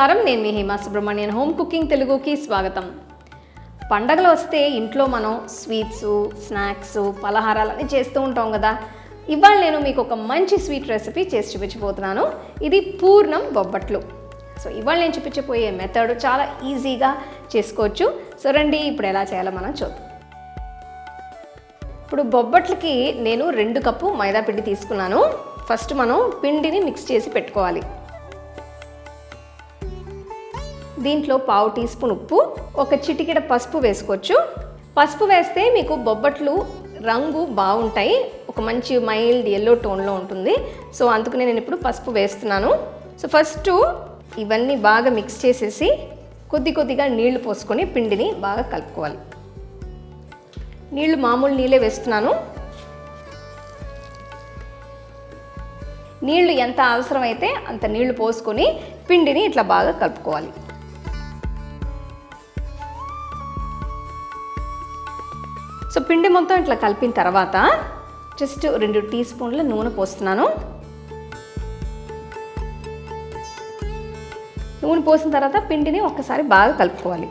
నమస్కారం. నేను మీ హేమా సుబ్రహ్మణ్యన్. హోమ్ కుకింగ్ తెలుగుకి స్వాగతం. పండగలు వస్తే ఇంట్లో మనం స్వీట్స్ స్నాక్స్ పలహారాలు అన్నీ చేస్తూ ఉంటాం కదా. ఇవాళ నేను మీకు ఒక మంచి స్వీట్ రెసిపీ చేసి చూపించబోతున్నాను. ఇది పూర్ణం బొబ్బట్లు. సో ఇవాళ నేను చూపించబోయే మెథడ్ చాలా ఈజీగా చేసుకోవచ్చు. సో రండి ఇప్పుడు ఎలా చేయాలో మనం చూద్దాం. ఇప్పుడు బొబ్బట్లకి నేను రెండు కప్పు మైదా పిండి తీసుకున్నాను. ఫస్ట్ మనం పిండిని మిక్స్ చేసి పెట్టుకోవాలి. దీంట్లో పావు టీ స్పూన్ ఉప్పు ఒక చిటికెడ పసుపు వేసుకోవచ్చు. పసుపు వేస్తే మీకు బొబ్బట్లు రంగు బాగుంటాయి. ఒక మంచి మైల్డ్ ఎల్లో టోన్లో ఉంటుంది. సో అందుకు నేను ఇప్పుడు పసుపు వేస్తున్నాను. సో ఫస్ట్ ఇవన్నీ బాగా మిక్స్ చేసేసి కొద్ది కొద్దిగా నీళ్ళు పోసుకొని పిండిని బాగా కలుపుకోవాలి. నీళ్ళు మామూలు నీళ్ళే వేస్తున్నాను. నీళ్ళు ఎంత అవసరమైతే అంత నీళ్ళు పోసుకొని పిండిని ఇట్లా బాగా కలుపుకోవాలి. సో పిండి మొత్తం ఇట్లా కలిపిన తర్వాత జస్ట్ రెండు టీ స్పూన్ల నూనె పోస్తున్నాను. నూనె పోసిన తర్వాత పిండిని ఒక్కసారి బాగా కలుపుకోవాలి.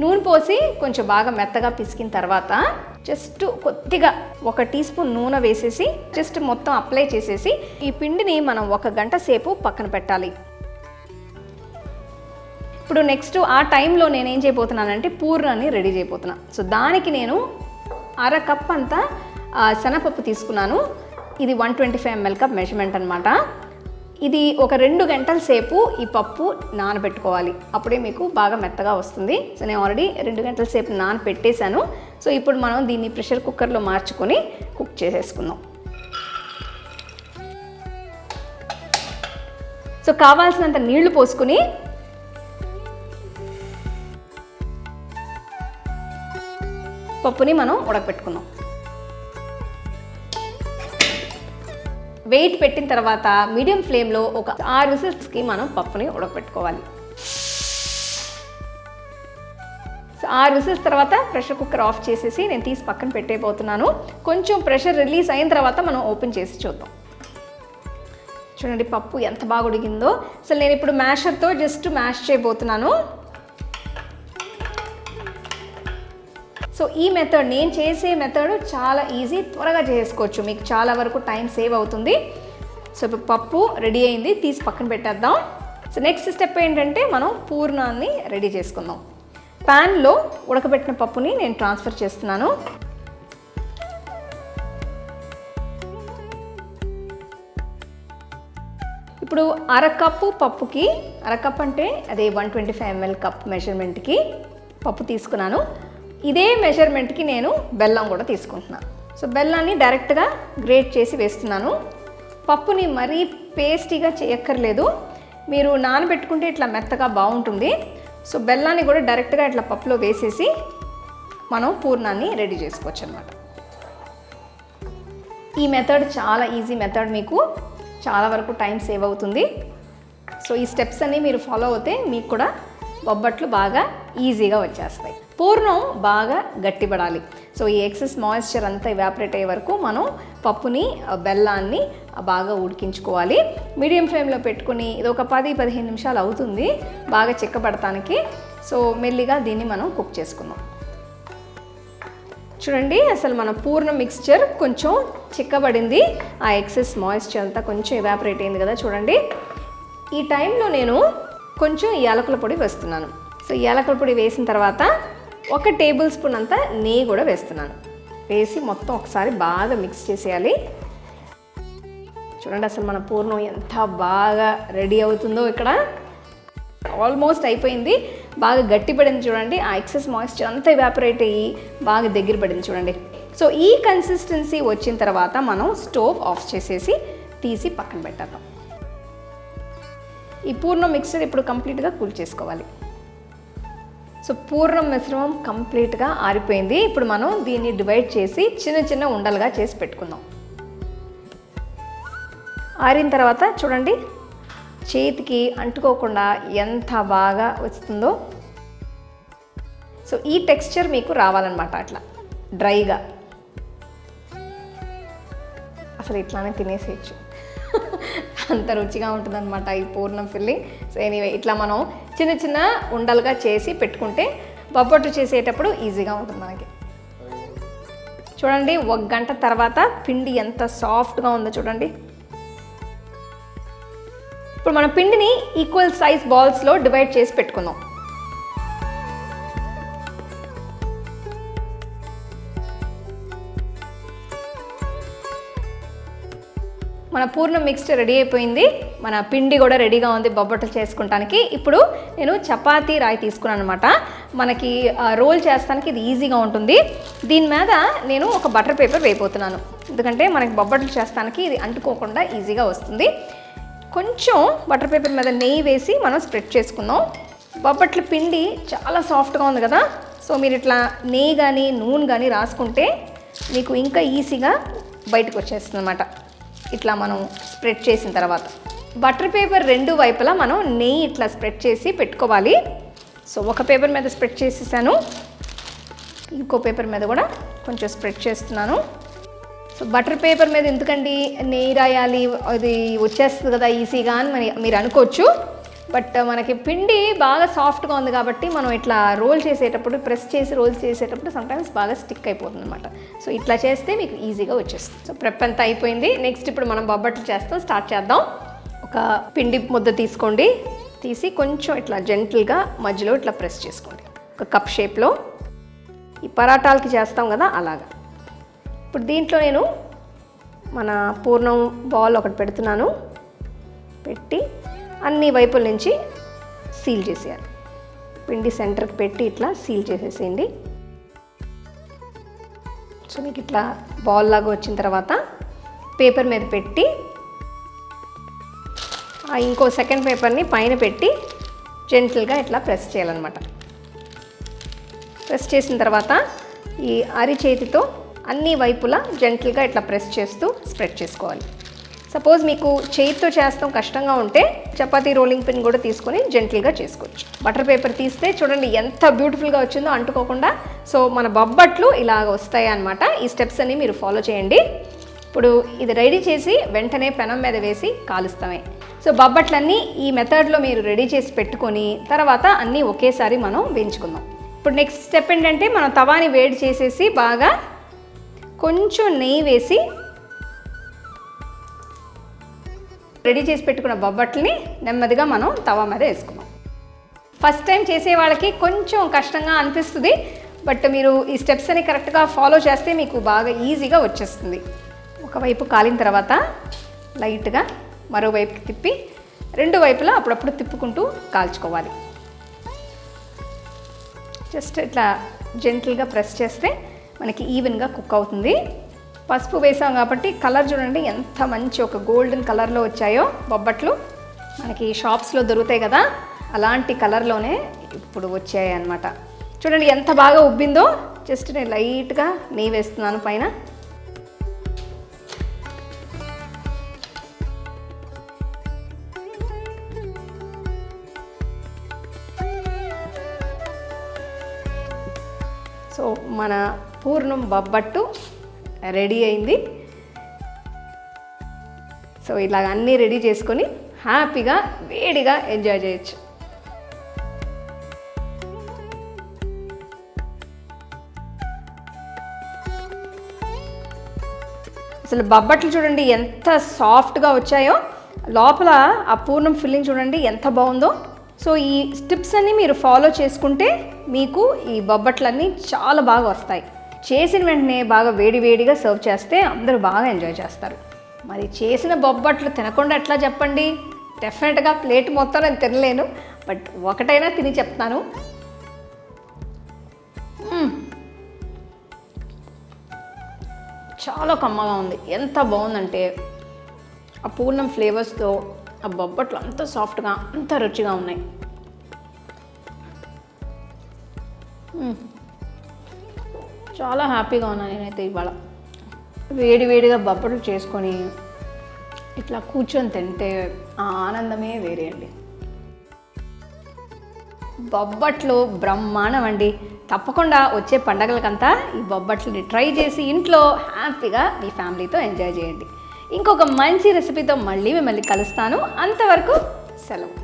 నూనె పోసి కొంచెం బాగా మెత్తగా పిసికిన తర్వాత జస్ట్ కొద్దిగా ఒక టీ స్పూన్ నూనె వేసేసి జస్ట్ మొత్తం అప్లై చేసేసి ఈ పిండిని మనం ఒక గంట సేపు పక్కన పెట్టాలి. ఇప్పుడు నెక్స్ట్ ఆ టైంలో నేను ఏం చేయబోతున్నానంటే పూర్ణాన్ని రెడీ చేయబోతున్నా. సో దానికి నేను అర కప్ అంతా శనగపప్పు తీసుకున్నాను. ఇది one twenty five ML cup measurement అనమాట ఇది ఒక రెండు గంటల సేపు ఈ పప్పు నానబెట్టుకోవాలి. అప్పుడే మీకు బాగా మెత్తగా వస్తుంది. సో నేను ఆల్రెడీ రెండు గంటల సేపు నానబెట్టేశాను. సో ఇప్పుడు మనం దీన్ని ప్రెషర్ కుక్కర్లో మార్చుకొని కుక్ చేసేసుకుందాం. సో కావాల్సినంత నీళ్ళు పోసుకుని పప్పుని మనం ఉడకపెట్టుకుందాం. వెయిట్ పెట్టిన తర్వాత మీడియం ఫ్లేమ్లో ఒక ఆరు విసిల్స్కి మనం పప్పుని ఉడకపెట్టుకోవాలి. సో ఆరు విసిల్స్ తర్వాత ప్రెషర్ కుక్కర్ ఆఫ్ చేసేసి నేను తీసి పక్కన పెట్టేయబోతున్నాను. కొంచెం ప్రెషర్ రిలీజ్ అయిన తర్వాత మనం ఓపెన్ చేసి చూద్దాం. చూడండి పప్పు ఎంత బాగా ఉడికిందో. అసలు నేను ఇప్పుడు మ్యాషర్తో జస్ట్ మ్యాష్ చేయబోతున్నాను. సో ఈ మెథడ్ నేను చేసే మెథడ్ చాలా ఈజీ త్వరగా చేసుకోవచ్చు. మీకు చాలా వరకు టైం సేవ్ అవుతుంది. సో ఇప్పుడు పప్పు రెడీ అయింది తీసి పక్కన పెట్టేద్దాం. సో నెక్స్ట్ స్టెప్ ఏంటంటే మనం పూర్ణాన్ని రెడీ చేసుకుందాం. ప్యాన్లో ఉడకబెట్టిన పప్పుని నేను ట్రాన్స్ఫర్ చేస్తున్నాను. ఇప్పుడు అరకప్పు పప్పుకి అరకప్ అంటే అదే one twenty five ML cup మెజర్మెంట్కి పప్పు తీసుకున్నాను. ఇదే మెజర్మెంట్కి నేను బెల్లం కూడా తీసుకుంటున్నాను సో బెల్లాన్ని డైరెక్ట్గా గ్రేట్ చేసి వేస్తున్నాను. పప్పుని మరీ పేస్టీగా చేయక్కర్లేదు. మీరు నానబెట్టుకుంటే ఇట్లా మెత్తగా బాగుంటుంది. సో బెల్లాన్ని కూడా డైరెక్ట్గా ఇట్లా పప్పులో వేసేసి మనం పూర్ణాన్ని రెడీ చేసుకోవచ్చు అనమాట ఈ మెథడ్ చాలా ఈజీ మెథడ్ మీకు. చాలా వరకు టైం సేవ్ అవుతుంది. సో ఈ స్టెప్స్ అన్నీ మీరు ఫాలో అవుతే మీకు కూడా బొబ్బట్లు బాగా ఈజీగా వచ్చేస్తాయి. పూర్ణం బాగా గట్టిపడాలి. సో ఈ ఎక్సెస్ మాయిశ్చర్ అంతా ఎవాపరేట్ అయ్యే వరకు మనం పప్పుని బెల్లాన్ని బాగా ఉడికించుకోవాలి. మీడియం ఫ్లేమ్లో పెట్టుకుని ఇది ఒక పది పదిహేను నిమిషాలు అవుతుంది. బాగా చిక్కబడటానికి సో మెల్లిగా దీన్ని మనం కుక్ చేసుకుందాం. చూడండి అసలు మన పూర్ణ మిక్స్చర్ కొంచెం చిక్కబడింది. ఆ ఎక్సెస్ మాయిశ్చర్ అంతా కొంచెం ఎవాపరేట్ అయింది కదా చూడండి. ఈ టైంలో నేను కొంచెం యాలకుల పొడి వేస్తున్నాను. సో యాలకుల పొడి వేసిన తర్వాత ఒక టేబుల్ స్పూన్ అంతా నెయ్యి కూడా వేస్తున్నాను. వేసి మొత్తం ఒకసారి బాగా మిక్స్ చేసేయాలి. చూడండి అసలు మన పూర్ణం ఎంత బాగా రెడీ అవుతుందో ఇక్కడ. ఆల్మోస్ట్ అయిపోయింది. బాగా గట్టి పడింది చూడండి. ఆ ఎక్సెస్ మాయిశ్చర్ అంతా ఎవాపరేట్ అయ్యి బాగా దగ్గర పడింది చూడండి. సో ఈ కన్సిస్టెన్సీ వచ్చిన తర్వాత మనం స్టవ్ ఆఫ్ చేసేసి తీసి పక్కన పెట్టేద్దాం. ఈ పూర్ణం మిక్సర్ ఇప్పుడు కంప్లీట్గా కూల్ చేసుకోవాలి. సో పూర్ణం మిశ్రమం కంప్లీట్గా ఆరిపోయింది. ఇప్పుడు మనం దీన్ని డివైడ్ చేసి చిన్న చిన్న ఉండలుగా చేసి పెట్టుకుందాం. ఆరిన తర్వాత చూడండి చేతికి అంటుకోకుండా ఎంత బాగా వస్తుందో. సో ఈ టెక్స్చర్ మీకు రావాలన్నమాట అట్లా డ్రైగా. అసలు ఇట్లానే తినేసేయచ్చు. అంత రుచిగా ఉంటుందన్నమాట ఈ పూర్ణం ఫిల్లింగ్ సో ఎనీవే ఇట్లా మనం చిన్న చిన్న ఉండలుగా చేసి పెట్టుకుంటే బొబ్బట్టు చేసేటప్పుడు ఈజీగా ఉంటుంది మనకి. చూడండి ఒక గంట తర్వాత పిండి ఎంత సాఫ్ట్గా ఉందో చూడండి. ఇప్పుడు మన పిండిని ఈక్వల్ సైజ్ బాల్స్లో డివైడ్ చేసి పెట్టుకుందాం. మన పూర్ణ మిక్స్చర్ రెడీ అయిపోయింది. మన పిండి కూడా రెడీగా ఉంది బొబ్బట్లు చేసుకుంటానికి. ఇప్పుడు నేను చపాతీ రాయి తీసుకున్నాను అనమాట మనకి ఆ, రోల్ చేస్తానికి ఇది ఈజీగా ఉంటుంది. దీని మీద నేను ఒక బటర్ పేపర్ వేయబోతున్నాను. ఎందుకంటే మనకి బొబ్బట్లు చేస్తానికి ఇది అంటుకోకుండా ఈజీగా వస్తుంది. కొంచెం బటర్ పేపర్ మీద నెయ్యి వేసి మనం స్ప్రెడ్ చేసుకుందాం. బొబ్బట్ల పిండి చాలా సాఫ్ట్గా ఉంది కదా. సో మీరు ఇట్లా నెయ్యి కానీ నూనె కానీ రాసుకుంటే మీకు ఇంకా ఈజీగా బయటకు వచ్చేస్తుంది అనమాట ఇట్లా మనం స్ప్రెడ్ చేసిన తర్వాత. బటర్ పేపర్ రెండు వైపులా మనం నెయ్యి ఇట్లా స్ప్రెడ్ చేసి పెట్టుకోవాలి. సో ఒక పేపర్ మీద స్ప్రెడ్ చేసేసాను. ఇంకో పేపర్ మీద కూడా కొంచెం స్ప్రెడ్ చేస్తున్నాను. సో బటర్ పేపర్ మీద ఎందుకండి నెయ్యి రాయాలి? అది వచ్చేస్తుంది కదా ఈజీగా అని మరి మీరు అనుకోవచ్చు. బట్ మనకి పిండి బాగా సాఫ్ట్గా ఉంది కాబట్టి మనం ఇట్లా రోల్ చేసేటప్పుడు ప్రెస్ చేసి రోల్ చేసేటప్పుడు సమ్టైమ్స్ బాగా స్టిక్ అయిపోతుంది అనమాట సో ఇట్లా చేస్తే మీకు ఈజీగా వచ్చేస్తుంది. సో ప్రెప్ అంతా అయిపోయింది. నెక్స్ట్ ఇప్పుడు మనం బొబ్బట్లు చేస్తాం స్టార్ట్ చేద్దాం. ఒక పిండి ముద్ద తీసుకోండి. తీసి కొంచెం ఇట్లా జెంటిల్గా మధ్యలో ఇట్లా ప్రెస్ చేసుకోండి. ఒక కప్ షేప్లో ఈ పరాటాలకి చేస్తాం కదా అలాగా. ఇప్పుడు దీంట్లో నేను మన పూర్ణం బాల్ ఒకటి పెడుతున్నాను. పెట్టి అన్ని వైపుల నుంచి సీల్ చేసేయాలి. పిండి సెంటర్కి పెట్టి ఇట్లా సీల్ చేసేసేయండి. సో మీకు ఇట్లా బాల్ లాగా వచ్చిన తర్వాత పేపర్ మీద పెట్టి ఆ ఇంకో సెకండ్ పేపర్ని పైన పెట్టి జెంటిల్గా ఇట్లా ప్రెస్ చేయాలన్నమాట. ప్రెస్ చేసిన తర్వాత ఈ అరి చేతితో అన్ని వైపులా జెంటిల్గా ఇట్లా ప్రెస్ చేస్తూ స్ప్రెడ్ చేసుకోవాలి. సపోజ్ మీకు చేతితో చేస్తాం కష్టంగా ఉంటే చపాతీ రోలింగ్ పిన్ కూడా తీసుకొని జెంటిల్గా చేసుకోవచ్చు. బటర్ పేపర్ తీస్తే చూడండి ఎంత బ్యూటిఫుల్గా వచ్చిందో అంటుకోకుండా. సో మన బొబ్బట్లు ఇలాగ వస్తాయి అనమాట ఈ స్టెప్స్ అన్ని మీరు ఫాలో చేయండి. ఇప్పుడు ఇది రెడీ చేసి వెంటనే పెనం మీద వేసి కాలుస్తామే. సో బొబ్బట్లన్నీ ఈ మెథడ్లో మీరు రెడీ చేసి పెట్టుకొని తర్వాత అన్నీ ఒకేసారి మనం వేయించుకుందాం. ఇప్పుడు నెక్స్ట్ స్టెప్ ఏంటంటే మనం తవాని వేడి చేసేసి బాగా కొంచెం నెయ్యి వేసి రెడీ చేసి పెట్టుకున్న బొబ్బట్లని నెమ్మదిగా మనం తవా మీద వేసుకున్నాం ఫస్ట్ టైం చేసే వాళ్ళకి కొంచెం కష్టంగా అనిపిస్తుంది బట్ మీరు ఈ స్టెప్స్ అని కరెక్ట్గా ఫాలో చేస్తే మీకు బాగా ఈజీగా వచ్చేస్తుంది. ఒకవైపు కాలిన తర్వాత లైట్గా మరోవైపుకి తిప్పి రెండు వైపులా అప్పుడప్పుడు తిప్పుకుంటూ కాల్చుకోవాలి. జస్ట్ ఇట్లా జెంటిల్గా ప్రెస్ చేస్తే మనకి ఈవెన్గా కుక్ అవుతుంది. పసుపు వేసాం కాబట్టి కలర్ చూడండి ఎంత మంచి ఒక గోల్డెన్ కలర్లో వచ్చాయో. బొబ్బట్లు మనకి షాప్స్లో దొరుకుతాయి కదా అలాంటి కలర్లోనే ఇప్పుడు వచ్చాయి అనమాట చూడండి ఎంత బాగా ఉబ్బిందో. జస్ట్ నేను లైట్గా నెయ్యి వేస్తున్నాను పైన. సో మన పూర్ణం బొబ్బట్టు రెడీ అయింది. సో ఇలాగ అన్నీ రెడీ చేసుకొని హ్యాపీగా వేడిగా ఎంజాయ్ చేయొచ్చు. అసలు బొబ్బట్లు చూడండి ఎంత సాఫ్ట్గా వచ్చాయో. లోపల ఆ పూర్ణం ఫిల్లింగ్ చూడండి ఎంత బాగుందో. సో ఈ స్టిప్స్ అన్నీ మీరు ఫాలో చేసుకుంటే మీకు ఈ బొబ్బట్లన్నీ చాలా బాగా వస్తాయి. చేసిన వెంటనే బాగా వేడి వేడిగా సర్వ్ చేస్తే అందరూ బాగా ఎంజాయ్ చేస్తారు. మరి చేసిన బొబ్బట్లు తినకుండా ఎట్లా చెప్పండి? డెఫినెట్గా ప్లేట్ మొత్తం నేను తినలేను బట్ ఒకటైనా తిని చెప్తాను. చాలా కమ్మగా ఉంది. ఎంత బాగుందంటే ఆ పూర్ణం ఫ్లేవర్స్తో ఆ బొబ్బట్లు అంత సాఫ్ట్గా అంత రుచిగా ఉన్నాయి. చాలా హ్యాపీగా ఉన్నాను నేనైతే ఇవాళ. వేడి వేడిగా బొబ్బట్లు చేసుకొని ఇట్లా కూర్చొని తింటే ఆ ఆనందమే వేరే అండి. బొబ్బట్లు బ్రహ్మాండం అండి. తప్పకుండా వచ్చే పండగలకంతా ఈ బొబ్బట్లని ట్రై చేసి ఇంట్లో హ్యాపీగా మీ ఫ్యామిలీతో ఎంజాయ్ చేయండి. ఇంకొక మంచి రెసిపీతో మళ్ళీ మిమ్మల్ని కలుస్తాను. అంతవరకు సెలవు.